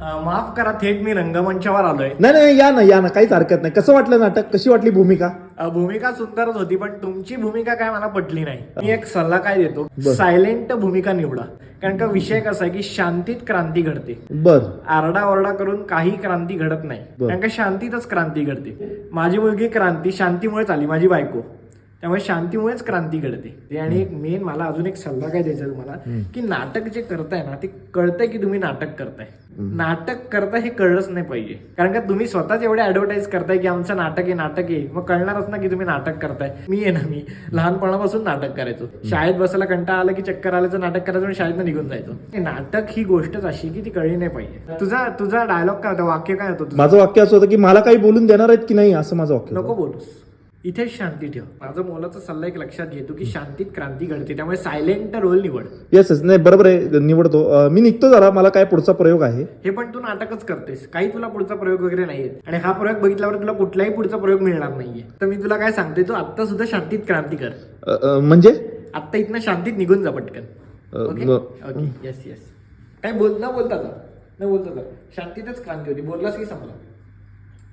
माफ करा थेट मी रंगमंचावर आलोय. नाही नाही या ना या ना काहीच हरकत नाही. कसं वाटलं नाटक? कशी वाटली भूमिका? अं, भूमिका सुंदरच होती पण तुमची भूमिका काय मला पटली नाही. मी एक सल्ला काय देतो. बर. सायलेंट भूमिका निवडा. कारण का विषय कसा आहे की शांतीत क्रांती घडते. बर. आरडाओरडा करून काही क्रांती घडत नाही. बर. कारण का शांतीतच क्रांती घडते. माझी मुलगी क्रांती शांतीमुळेच आली माझी बायको. त्यामुळे शांतीमुळेच क्रांती घडते. ते आणि एक मेन मला अजून एक सल्ला काय द्यायचा तुम्हाला? की नाटक जे करताय ना ते कळतंय की तुम्ही नाटक करताय. नाटक करताय हे कळलंच नाही पाहिजे. कारण का तुम्ही स्वतःच एवढे ऍडव्हर्टाईज करताय की आमचं नाटक आहे नाटक आहे. मग कळणारच ना की तुम्ही नाटक करताय. मी आहे ना मी लहानपणापासून नाटक करायचो. शाळेत बसायला कंटाळा आला की चक्कर आल्याचं नाटक करायचं आणि शाळेत निघून जायचो. नाटक ही गोष्टच अशी की ती कळली नाही पाहिजे. तुझा तुझा डायलॉग काय होता? वाक्य काय होतं? माझं वाक्य असं होतं की मला काही बोलून देणार आहेत की नाही असं माझं वाक्य नको. बोलूस. इथेच शांती ठेव. माझा मोलाचा सल्ला एक लक्षात घेतो की शांतीत क्रांती घडते त्यामुळे सायलेंट रोल निवड. येस येस नाही बरोबर आहे. निवडतो. अं, मी निघतो जरा. मला काय पुढचा प्रयोग आहे? हे पण तू नाटकच करतेस. काही तुला पुढचा प्रयोग वगैरे नाहीये. आणि हा प्रयोग बघितल्यावर तुला कुठलाही पुढचा प्रयोग मिळणार नाहीये. तर मी तुला काय सांगते तू आता सुद्धा शांतीत क्रांती कर. अं, अं, म्हणजे? आत्ता इथनं शांतीत निघून जा पटकन. अं, ओके ओके येस येस काय बोल न बोलता जा. न बोलता जा. शांतीतच क्रांती होती. बोललास की संपला?